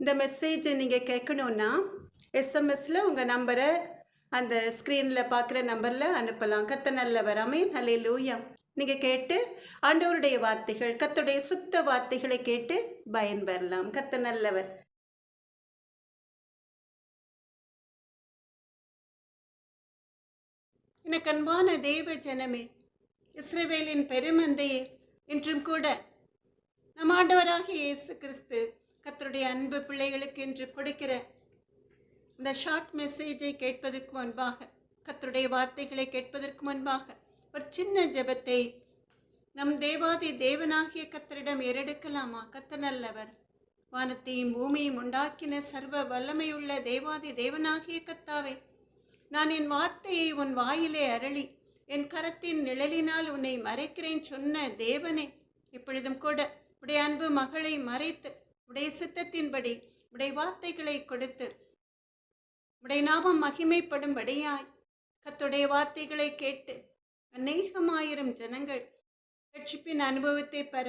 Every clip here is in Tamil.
இந்த மெசேஜை நீங்கள் கேட்கணுன்னா எஸ்எம்எஸில் உங்கள் நம்பரை அந்த ஸ்க்ரீனில் பார்க்குற நம்பரில் அனுப்பலாம். கத்த நல்லவர் அமீன் ஹலே லூயா நீங்கள் கேட்டு ஆண்டவருடைய வார்த்தைகள் கத்துடைய சுத்த வார்த்தைகளை கேட்டு பயன்பெறலாம் கத்த நல்லவர். எனக்கு அன்பான தேவ ஜனமே இஸ்ரேவேலின் பெருமந்தையே இன்றும் கூட நம் ஆண்டவராக இயேசு கிறிஸ்து கத்தருடைய அன்பு பிள்ளைகளுக்கு என்று கொடுக்கிற இந்த ஷார்ட் மெசேஜை கேட்பதற்கு முன்பாக கத்தருடைய வார்த்தைகளை கேட்பதற்கு முன்பாக ஒரு சின்ன ஜெபத்தை நம் தேவாதி தேவனாகிய கத்தரிடம் ஏறெடுக்கலாமா? கத்த நல்லவர். வானத்தையும் பூமியும் உண்டாக்கின சர்வ வல்லமையுள்ள தேவாதி தேவனாகிய கத்தாவே நான் என் வார்த்தையை உன் வாயிலே அருளி என் கரத்தின் நிழலினால் உன்னை மறைக்கிறேன் சொன்ன தேவனே இப்பொழுதும் கூட உடைய அன்பு மகளை மறைத்து உடைய சித்தத்தின்படி உடைய வார்த்தைகளை கொடுத்து உடைய நாமம் மகிமைப்படும்படியாய் கத்துடைய வார்த்தைகளை கேட்டு அநேகமாயிரம் ஜனங்கள் ரட்சிப்பின் அனுபவத்தை பெற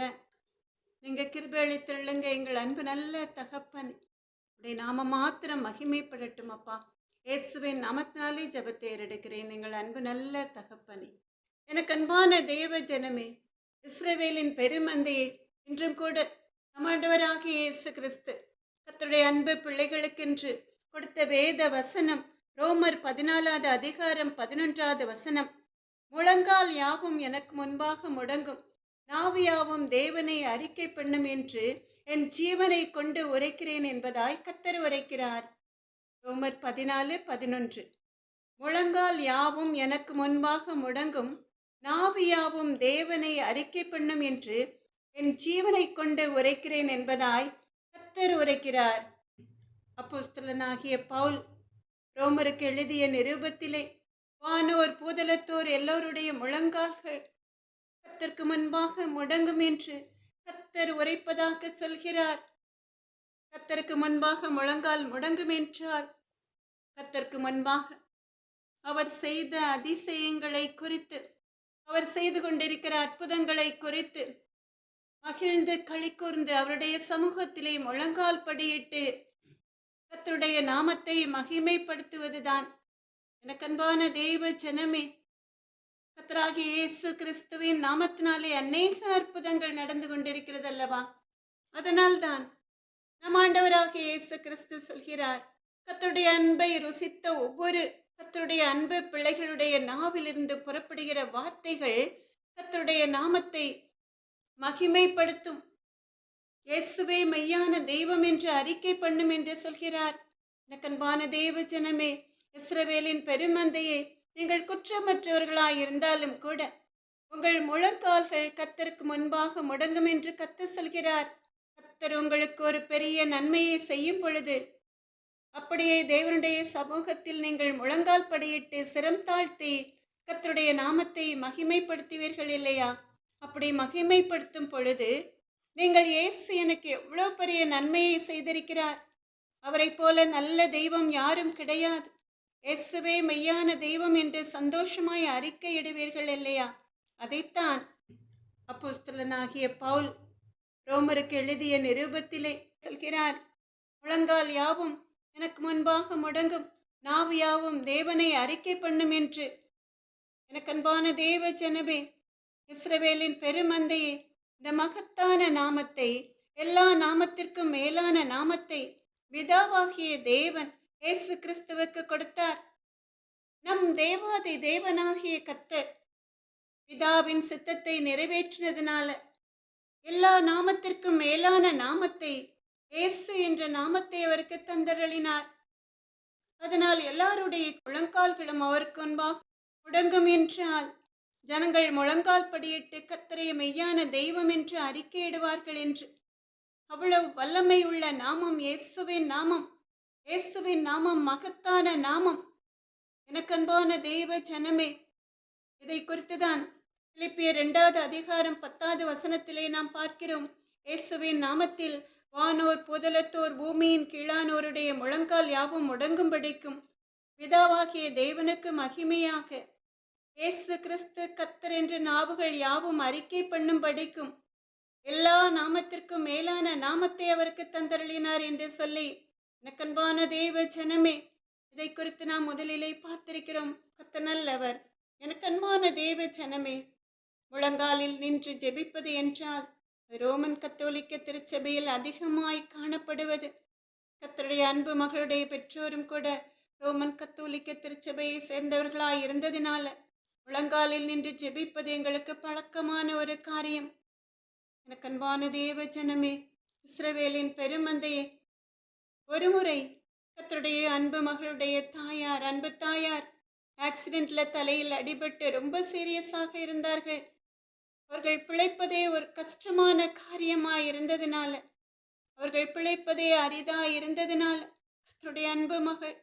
நீங்கள் கிருபளித்திருளுங்க எங்கள் அன்பு நல்ல தகப்பன் உடைய நாம மாத்திரம் மகிமைப்படட்டும் அப்பா. இயேசுவின் நாமத்தினாலே ஜபத்தை எடுக்கிறேன் எங்கள் அன்பு நல்ல தகப்பனே எனக்கு அன்பான தேவ ஜனமே இஸ்ரவேலின் பெருமந்தையை இன்றும் கூட நம்மாண்டவராகிய இயேசு கிறிஸ்து கத்தருடைய அன்பு பிள்ளைகளுக்கென்று கொடுத்த வேத வசனம் ரோமர் பதினாலாவது அதிகாரம் பதினொன்றாவது வசனம். முழங்கால் யாவும் எனக்கு முன்பாக முடங்கும். நாவியாவும் தேவனை அறிக்கை பண்ணும் என்று என் ஜீவனை கொண்டு உரைக்கிறேன் என்பதாய் கத்தர் உரைக்கிறார். ரோமர் பதினாலு பதினொன்று. முழங்கால் யாவும் எனக்கு முன்பாக முடங்கும். நாவியாவும் தேவனை அறிக்கை பண்ணும் என்று என் ஜீவனை கொண்டு உரைக்கிறேன் என்பதாய் கத்தர் உரைக்கிறார். அப்போஸ்தலனாகிய பவுல் ரோமருக்கு எழுதிய நிரூபத்திலே வானோர் பூதலத்தோர் எல்லோருடைய முழங்கால்கள் கத்தருக்கு முன்பாக முடங்கும் என்று கத்தர் உரைப்பதாக சொல்கிறார். கத்தருக்கு முன்பாக முழங்கால் முடங்கும் என்றால் கத்தருக்கு முன்பாக அவர் செய்த அதிசயங்களை குறித்து அவர் செய்து கொண்டிருக்கிற அற்புதங்களை குறித்து மகிழ்ந்து களி கூர்ந்து அவருடைய சமூகத்திலே முழங்கால் படியிட்டு கத்தருடைய நாமத்தை மகிமைப்படுத்துவதுதான். எனக்கன்பான தெய்வ ஜனமே கத்தராகி இயேசு கிறிஸ்துவின் நாமத்தினாலே அநேக அற்புதங்கள் நடந்து கொண்டிருக்கிறது அல்லவா அதனால்தான் நம் ஆண்டவராகிய இயேசு கிறிஸ்து சொல்கிறார் கத்தருடைய அன்பை ருசித்த ஒவ்வொரு கத்தருடைய அன்பு பிள்ளைகளுடைய நாவிலிருந்து புறப்படுகிற வார்த்தைகள் கத்தருடைய நாமத்தை மகிமைப்படுத்தும். இயேசுவே மெய்யான தெய்வம் என்று அறிக்கை பண்ணும் என்று சொல்கிறார். எனக்கன்பான தேவ ஜனமே இஸ்ரவேலின் பெருமந்தையே நீங்கள் குற்றமற்றவர்களாய் இருந்தாலும் கூட உங்கள் முழங்கால்கள் கத்தருக்கு முன்பாக முடங்கும் என்று கத்து சொல்கிறார். கத்தர் உங்களுக்கு ஒரு பெரிய நன்மையை செய்யும் பொழுது அப்படியே தேவனுடைய சமூகத்தில் நீங்கள் முழங்கால் படியிட்டு சிரம் தாழ்த்தி கத்தருடைய நாமத்தை மகிமைப்படுத்துவீர்கள் இல்லையா? அப்படி மகிமைப்படுத்தும் பொழுது நீங்கள் இயேசு எனக்கு எவ்வளோ பெரிய நன்மையை செய்திருக்கிறார். அவரைப் போல நல்ல தெய்வம் யாரும் கிடையாது. இயேசுவே மெய்யான தெய்வம் என்று சந்தோஷமாய் அறிக்கையிடுவீர்கள் இல்லையா? அதைத்தான் அப்போஸ்தலனாகிய பவுல் ரோமருக்கு எழுதிய நிரூபத்திலே சொல்கிறார். முழங்கால் யாவும் எனக்கு முன்பாக முடங்கும். நாவு யாவும் தேவனை அறிக்கை பண்ணும் என்று. எனக்கு அன்பான தேவ ஜனமே இஸ்ரவேலின் பெருமந்தையே இந்த மகத்தான நாமத்தை எல்லா நாமத்திற்கும் மேலான நாமத்தை விதாவாகிய தேவன் இயேசு கிறிஸ்துவுக்கு கொடுத்தார். நம் தேவாதி தேவனாகிய கத்தர் பிதாவின் சித்தத்தை நிறைவேற்றினதுனால எல்லா நாமத்திற்கும் மேலான நாமத்தை இயேசு என்ற நாமத்தை அவருக்கு தந்தரளினார். அதனால் எல்லாருடைய குளங்கால்களும் அவருக்கு முன்பாக முடங்கும் என்றால் ஜனங்கள் முழங்கால் படியிட்டு கத்தரைய மெய்யான தெய்வம் என்று அறிக்கையிடுவார்கள் என்று. அவ்வளவு வல்லமை உள்ள நாமம் இயேசுவின் நாமம். இயேசுவின் நாமம் மகத்தான நாமம். எனக்கன்பான தெய்வ ஜனமே இதை குறித்துதான் பிலிப்பியர் இரண்டாவது அதிகாரம் பத்தாவது வசனத்திலே நாம் பார்க்கிறோம். இயேசுவின் நாமத்தில் வானோர் புதலத்தோர் பூமியின் கீழானோருடைய முழங்கால் யாவும் முடங்கும்படிக்கும் பிதாவாகிய தேவனுக்கு மகிமையாக இயேசு கிறிஸ்து கத்தர் என்று நாவுகள் யாவும் அறிக்கை பண்ணும்படிக்கும் எல்லா நாமத்திற்கும் மேலான நாமத்தை அவருக்கு தந்தருளினார் என்று சொல்லி எனக்கன்பான தேவ ஜனமே இதை குறித்து நாம் முதலிலே பார்த்திருக்கிறோம். கத்த நல்லவர். எனக்கன்பான தேவ ஜனமே முழங்காலில் நின்று ஜெபிப்பது என்றால் ரோமன் கத்தோலிக்க திருச்சபையில் அதிகமாய் காணப்படுவது. கத்தருடைய அன்பு மகளுடைய பெற்றோரும் கூட ரோமன் கத்தோலிக்க திருச்சபையை சேர்ந்தவர்களாய் இருந்ததினால முழங்காலில் நின்று ஜெபிப்பது எங்களுக்கு பழக்கமான ஒரு காரியம். எனக்கு அன்பான தேவ ஜனமே இஸ்ரவேலின் பெருமந்தையே ஒருமுறை கத்தருடைய அன்பு மகளுடைய தாயார் அன்பு தாயார் ஆக்சிடென்ட்ல தலையில் அடிபட்டு ரொம்ப சீரியஸாக இருந்தார்கள். அவர்கள் பிழைப்பதே ஒரு கஷ்டமான காரியமாக இருந்ததுனால அவர்கள் பிழைப்பதே அரிதாக இருந்ததுனால் கத்தருடைய அன்பு மகள்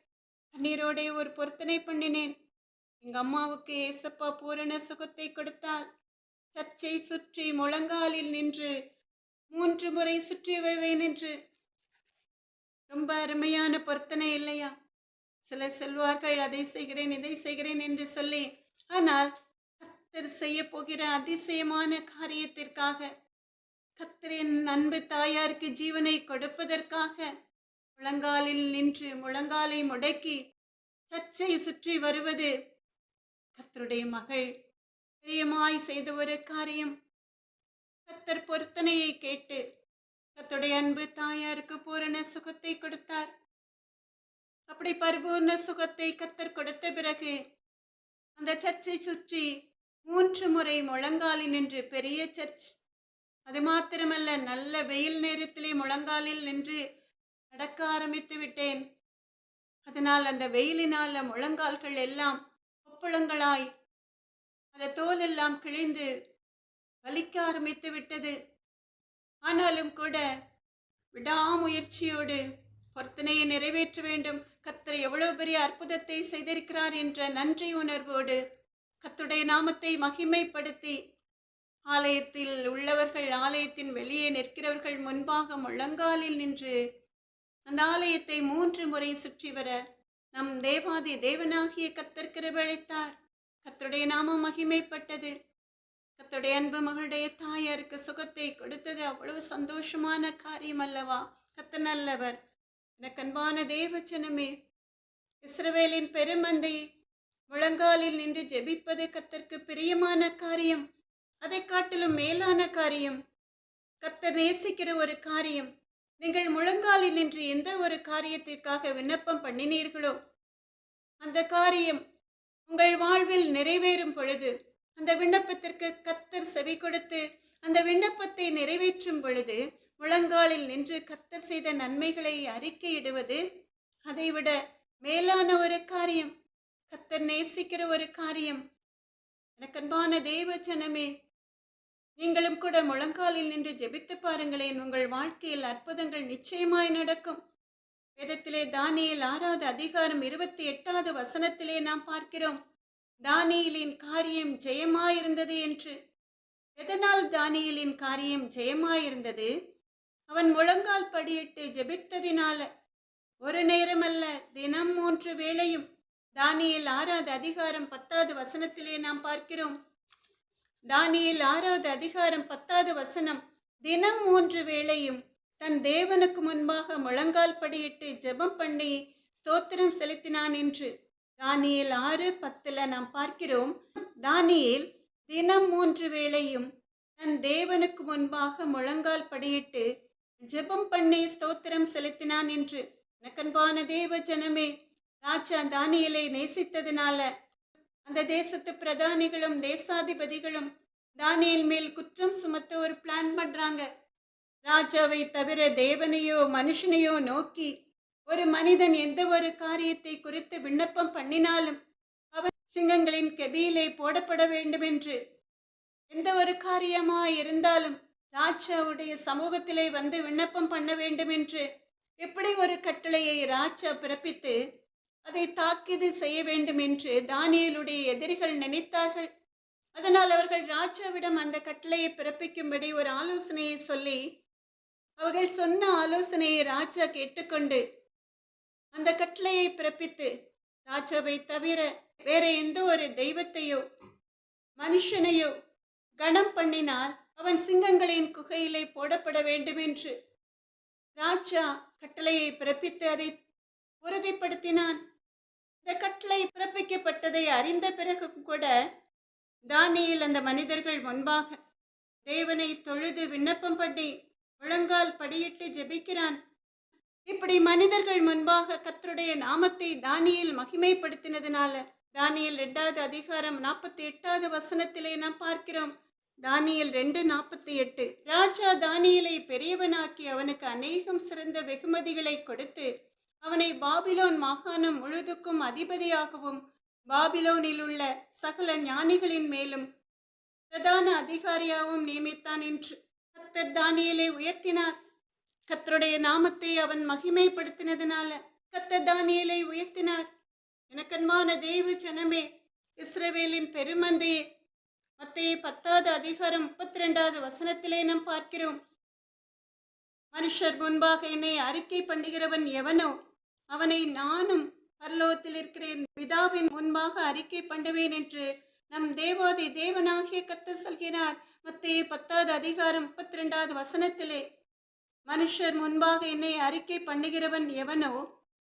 கண்ணீரோடே ஒரு பொருத்தனை பண்ணினேன். எங்க அம்மாவுக்கு ஏசப்பா பூரண சுகத்தை கொடுத்தால் சர்ச்சை சுற்றி முழங்காலில் நின்று மூன்று முறை சுற்றி வருவேன் என்று. ரொம்ப அருமையான பொருத்தனை இல்லையா? சிலர் செல்வார்கள் அதை செய்கிறேன் இதை செய்கிறேன் என்று சொல்லி. ஆனால் கத்தர் செய்ய போகிற அதிசயமான காரியத்திற்காக கத்தரின் அன்பு தாயாருக்கு ஜீவனை கொடுப்பதற்காக முழங்காலில் நின்று முழங்காலை முடக்கி சர்ச்சை சுற்றி வருவது கத்தருடைய மகள் பிரியமாய் செய்த ஒரு காரியம். கத்தர் பொருத்தனையை கேட்டு கத்துடைய அன்பு தாயாருக்கு பூரண சுகத்தை கொடுத்தார். அப்படி பரிபூர்ண சுகத்தை கத்தர் கொடுத்த பிறகு அந்த சர்ச்சை சுற்றி மூன்று முறை முழங்காலில் நின்று பெரிய சர்ச். அது மாத்திரமல்ல நல்ல வெயில் நேரத்திலே முழங்காலில் நின்று நடக்க ஆரம்பித்து விட்டேன். அதனால் அந்த வெயிலினால் முழங்கால்கள் எல்லாம் கொப்புளங்களாய் அந்த தோல் எல்லாம் கிழிந்து வலிக்க ஆரம்பித்து விட்டது. ஆனாலும் கூட விடாமுயற்சியோடு பொருத்தனையை நிறைவேற்ற வேண்டும். கத்தர் எவ்வளவு பெரிய அற்புதத்தை செய்திருக்கிறார் என்ற நன்றி உணர்வோடு கத்துடைய நாமத்தை மகிமைப்படுத்தி ஆலயத்தில் உள்ளவர்கள் ஆலயத்தின் வெளியே நிற்கிறவர்கள் முன்பாக முழங்காலில் நின்று அந்த ஆலயத்தை மூன்று முறை சுற்றி வர நம் தேவாதி தேவனாகிய கத்தர் கிருபளித்தார் கத்தருடைய நாமம் மகிமைப்பட்டது. கத்தருடைய அன்பு மகளுடைய தாயாருக்கு சுகத்தை கொடுத்தது. அவ்வளவு சந்தோஷமான காரியம் அல்லவா? கத்த நல்லவர். எனக்கு அன்பான தேவச்சனமே இஸ்ரவேலின் பெருமந்தை முழங்காலில் நின்று ஜெபிப்பது கத்தற்கு பிரியமான காரியம். அதை காட்டிலும் மேலான காரியம். கத்த நேசிக்கிற ஒரு காரியம். நீங்கள் முழங்காலில் நின்று எந்த ஒரு காரியத்திற்காக விண்ணப்பம் பண்ணினீர்களோ அந்த காரியம் உங்கள் வாழ்வில் நிறைவேறும் பொழுது அந்த விண்ணப்பத்திற்கு கத்தர் செவி கொடுத்து அந்த விண்ணப்பத்தை நிறைவேற்றும் பொழுது முழங்காலில் நின்று கத்தர் செய்த நன்மைகளை அறிக்கையிடுவது அதைவிட மேலான ஒரு காரியம் கத்தர் நேசிக்கிற ஒரு காரியம். எனக்கு அன்பான ஜனமே நீங்களும் கூட முழங்காலில் நின்று ஜெபித்து பாருங்களேன். உங்கள் வாழ்க்கையில் அற்புதங்கள் நிச்சயமாய் நடக்கும். வேதத்திலே தானியில் ஆறாவது அதிகாரம் இருபத்தி எட்டாவது வசனத்திலே நாம் பார்க்கிறோம். தானியலின் காரியம் ஜெயமாயிருந்தது என்று. எதனால் தானியலின் காரியம் ஜெயமாயிருந்தது? அவன் முழங்கால் படியிட்டு ஜெபித்ததினால. ஒரு நேரமல்ல தினம் மூன்று வேளையும். தானியில் ஆறாவது அதிகாரம் பத்தாவது வசனத்திலே நாம் பார்க்கிறோம். தானியில் ஆறாவது அதிகாரம் பத்தாவது வசனம். தினம் மூன்று வேளையும் தன் தேவனுக்கு முன்பாக முழங்கால் படியிட்டு ஜெபம் பண்ணி ஸ்தோத்திரம் செலுத்தினான் என்று. தானியில் ஆறு பத்தில் நாம் பார்க்கிறோம். தானியில் தினம் மூன்று வேளையும் தன் தேவனுக்கு முன்பாக முழங்கால் படியிட்டு ஜெபம் பண்ணி ஸ்தோத்திரம் செலுத்தினான் என்று. நக்கன்பான தேவ ஜனமே ராஜா தானியலை நேசித்ததினால அந்த தேசத்து பிரதானிகளும் தேசாதிபதிகளும் தானியல் மேல் குற்றம் சுமத்த ஒரு பிளான் பண்ணுறாங்க ராஜாவை தவிர தேவனையோ மனுஷனையோ நோக்கி ஒரு மனிதன் எந்த ஒரு காரியத்தை குறித்து விண்ணப்பம் பண்ணினாலும் அவன் சிங்கங்களின் கெபியிலே போடப்பட வேண்டும் என்று எந்த ஒரு காரியமாய் இருந்தாலும் ராஜாவுடைய சமூகத்திலே வந்து விண்ணப்பம் பண்ண வேண்டும் என்று எப்படி ஒரு கட்டளையை ராஜா பிறப்பித்து தாக்கீது செய்ய வேண்டும் என்று தானியலுடைய எதிரிகள் நினைத்தார்கள். அதனால் அவர்கள் ராஜாவிடம் அந்த கட்டளையை பிறப்பிக்கும்படி ஒரு ஆலோசனையை சொல்லி அவர்கள் சொன்ன ஆலோசனையை ராஜா கேட்டுக்கொண்டு அந்த கட்டளையை பிறப்பித்து ராஜாவை தவிர வேற எந்த ஒரு தெய்வத்தையோ மனுஷனையோ கணம் பண்ணினால் அவன் சிங்கங்களின் குகையிலே போடப்பட வேண்டும் என்று ராஜா கட்டளையை பிறப்பித்து அதை உறுதிப்படுத்தினான். இந்த கட்டளை பிறப்பிக்கப்பட்டதை அறிந்த பிறகும் கூட தானியில் அந்த மனிதர்கள் முன்பாக தேவனை தொழுது விண்ணப்பம் பண்ணி முழங்கால் படியிட்டு ஜெபிக்கிறான். இப்படி மனிதர்கள் முன்பாக கத்தருடைய நாமத்தை தானியில் மகிமைப்படுத்தினதுனால தானியல் ரெண்டாவது அதிகாரம் நாற்பத்தி எட்டாவது வசனத்திலே நாம் பார்க்கிறோம். தானியல் ரெண்டு நாற்பத்தி எட்டு ராஜா தானியலை பெரியவனாக்கி அவனுக்கு அநேகம் சிறந்த வெகுமதிகளை கொடுத்து அவனை பாபிலோன் மாகாணம் முழுதுக்கும் அதிபதியாகவும் பாபிலோனில் உள்ள சகல ஞானிகளின் மேலும் பிரதான அதிகாரியாகவும் நியமித்தான் என்று கத்தர் தானியலை உயர்த்தினார். கத்தருடைய நாமத்தை அவன் மகிமைப்படுத்தினதுனால கத்தர் தானியலை உயர்த்தினார். எனக்கன்மான தெய்வ ஜனமே இஸ்ரவேலின் பெருமந்தையே மத்திய பத்தாவது அதிகாரம் முப்பத்தி ரெண்டாவது வசனத்திலே நாம் பார்க்கிறோம். மனுஷர் முன்பாக என்னை அறிக்கை பண்ணுகிறவன் எவனோ அவனை நானும் பரலோகத்தில் இருக்கிற பிதாவின் முன்பாக அறிக்கை பண்ணுவேன் என்று நம் தேவாதி தேவனாகிய கத்த சொல்கிறார். மத்திய பத்தாவது அதிகாரம் முப்பத்தி ரெண்டாவது வசனத்திலே மனுஷர் முன்பாக என்னை அறிக்கை பண்ணுகிறவன் எவனோ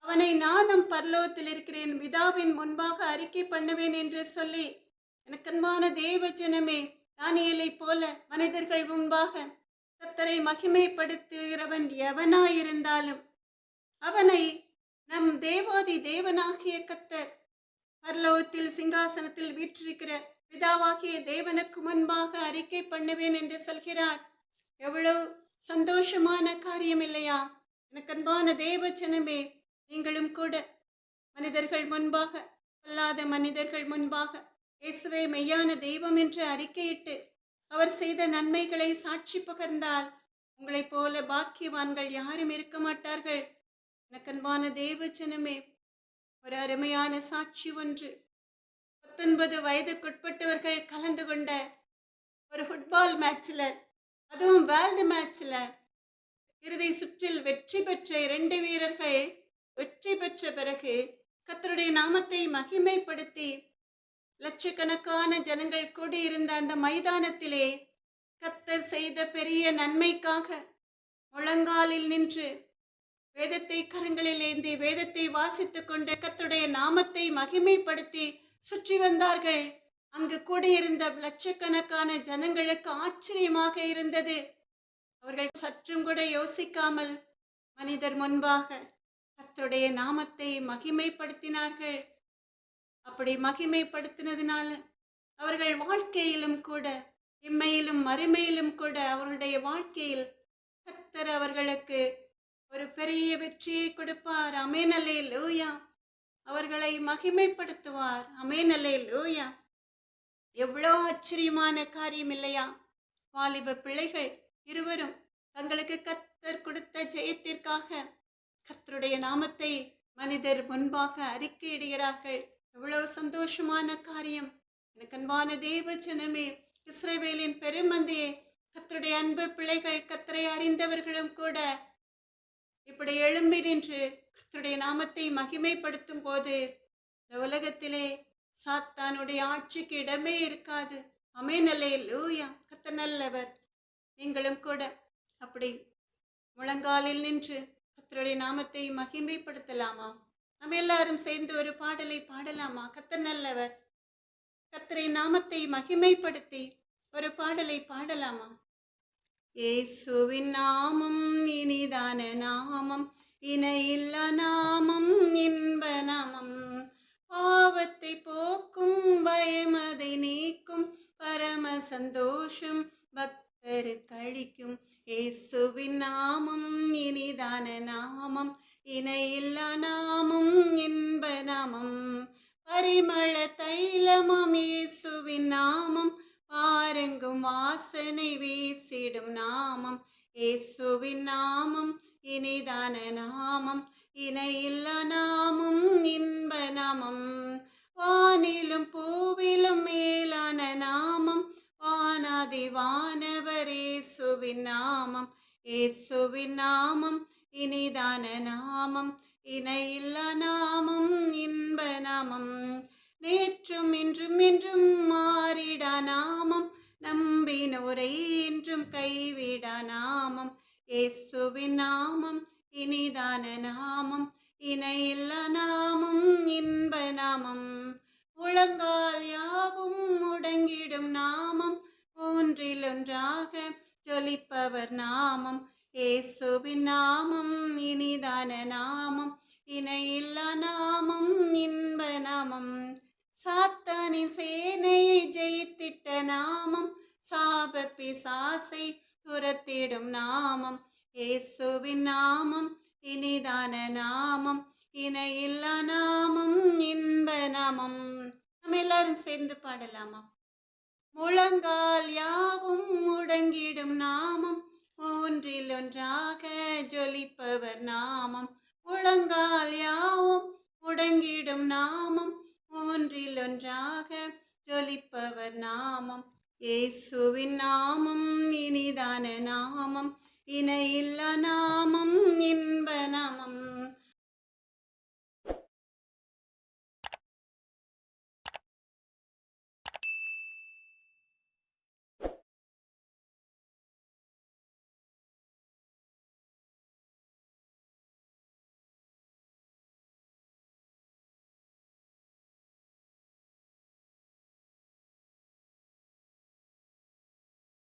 அவனை நானும் பரலோகத்தில் இருக்கிறேன் பிதாவின் முன்பாக அறிக்கை பண்ணுவேன் என்று சொல்லி எனக்கன்பான தேவ ஜனமே தானியலை போல மனிதர்கள் முன்பாக கத்தரை மகிமைப்படுத்துகிறவன் எவனாயிருந்தாலும் அவனை நம் தேவாதி தேவனாகிய கத்தர் பரலோகத்தில் சிங்காசனத்தில் வீற்றிருக்கிற பிதாவாகிய தேவனுக்கு முன்பாக அறிக்கை பண்ணுவேன் என்று சொல்கிறார். எவ்வளவு சந்தோஷமான காரியம் இல்லையா எனக்கு அன்பான தேவ ஜனமே நீங்களும் கூட மனிதர்கள் முன்பாக அல்லாத மனிதர்கள் முன்பாக இயேசுவை மெய்யான தெய்வம் என்று அறிக்கையிட்டு அவர் செய்த நன்மைகளை சாட்சி பகர்ந்தால் உங்களைப் போல பாக்கியவான்கள் யாரும் இருக்க மாட்டார்கள். எனக்கன்பான தேவ ஜனமே ஒரு அருமையான சாட்சி ஒன்று. பத்தொன்பது வயதுக்குட்பட்டவர்கள் கலந்து கொண்ட ஒரு ஃபுட்பால் மேட்ச்சில் அதுவும் வேர்ல்டு மேட்ச்சில் இறுதி சுற்றில் வெற்றி பெற்ற இரண்டு வீரர்கள் வெற்றி பெற்ற பிறகு கத்தருடைய நாமத்தை மகிமைப்படுத்தி லட்சக்கணக்கான ஜனங்கள் கூடியிருந்த அந்த மைதானத்திலே கத்தர் செய்த பெரிய நன்மைக்காக முழங்காலில் நின்று வேதத்தை கரங்களில் ஏந்தி வேதத்தை வாசித்துக் கொண்டு கத்துடைய நாமத்தை மகிமைப்படுத்தி சுற்றி வந்தார்கள். அங்கு கூடியிருந்த லட்சக்கணக்கான ஜனங்களுக்கு ஆச்சரியமாக இருந்தது. அவர்கள் சற்றும் கூட யோசிக்காமல் மனிதர் முன்பாக கத்தருடைய நாமத்தை மகிமைப்படுத்தினார்கள். அப்படி மகிமைப்படுத்தினதுனால அவர்கள் வாழ்க்கையிலும் கூட இம்மையிலும் மறுமையிலும் கூட அவர்களுடைய வாழ்க்கையில் கத்தர் அவர்களுக்கு ஒரு பெரிய வெற்றியை கொடுப்பார். அமேனலே லூயா அவர்களை மகிமைப்படுத்துவார். அமேனலே லூயா எவ்வளோ ஆச்சரியமான காரியம் இல்லையா? வாலிப பிள்ளைகள் இருவரும் தங்களுக்கு கத்தர் கொடுத்த ஜெயத்திற்காக கர்த்தருடைய நாமத்தை மனிதர் முன்பாக அறிக்கையிடுகிறார்கள். எவ்வளோ சந்தோஷமான காரியம். எனக்கு அன்பான தேவ ஜனமே இஸ்ரேவேலின் பெருமந்தையே கத்தருடைய அன்பு பிள்ளைகள் கத்தரை அறிந்தவர்களும் கூட இப்படி எழும்பி நின்று கர்த்தருடைய நாமத்தை மகிமைப்படுத்தும் போது இந்த உலகத்திலே சாத்தானுடைய ஆட்சிக்கு இடமே இருக்காது. அமேனலே லூயா கத்த நல்லவர். நீங்களும் கூட அப்படி முழங்காலில் நின்று கத்தருடைய நாமத்தை மகிமைப்படுத்தலாமா? நம்ம எல்லாரும் சேர்ந்து ஒரு பாடலை பாடலாமா? கத்த நல்லவர். கத்தரை நாமத்தை மகிமைப்படுத்தி ஒரு பாடலை பாடலாமா? இயேசுவின் நாமம் இனிதான நாமம் இணையில்ல நாமம் இன்ப நாமம். பாவத்தை போக்கும் பயமதை நீக்கும் பரம சந்தோஷம் பக்தரு கழிக்கும் இயேசுவின் நாமம் இனிதான நாமம் இணையில்ல நாமம் இன்ப நாமம். பரிமள தைலமாம் இயேசுவின் நாமம் பாருங்கும் வாசனை வீசிடும் நாமம். இயேசுவின் நாமம் இனிதான நாமம் இணையில்லா நாமம் இன்ப நாமம். வானிலும் பூவிலும் மேலான நாமம் வானாதி வானவர் இயேசுவின் நாமம். இயேசுவின் நாமம் இனிதான நாமம் இணையில்லா நாமம் இன்ப நாமம். நேற்றும் இன்றும் இன்றும் நாமம் நம்பினோரை என்றும் கைவிடா நாமம். இயேசுவின் நாமம் இனிதான நாமம் இணையில்ல நாமம் இன்ப நாமம். உலங்கால் யாவும் முடங்கிடும் நாமம் ஒன்றிலொன்றாக ஜொலிப்பவர் நாமம். இயேசுவின் நாமம் இனிதான நாமம் இணையில்லா நாமம் இன்ப நாமம். சாத்தானின் சேனையை நாமம். சாப பிசாசை துரத்திடும் நாமம். இயேசுவின் நாமம் இனிதான நாமம். இணையில்லா நாமம் இன்ப நாமம். நம்ம எல்லாரும் சேர்ந்து பாடலாமா? முழங்கால் யாவும் முடங்கிடும் நாமம். ஒன்றில் ஒன்றாக ஜொலிப்பவர் நாமம். முழங்கால் யாவும் முடங்கிடும் நாமம். ஒன்றில் ஒன்றாக ஜொலிப்பவர் நாமம். இயேசுவின் நாமம் இனிதான நாமம். இணையில்லா நாமம் இன்ப நாமம்.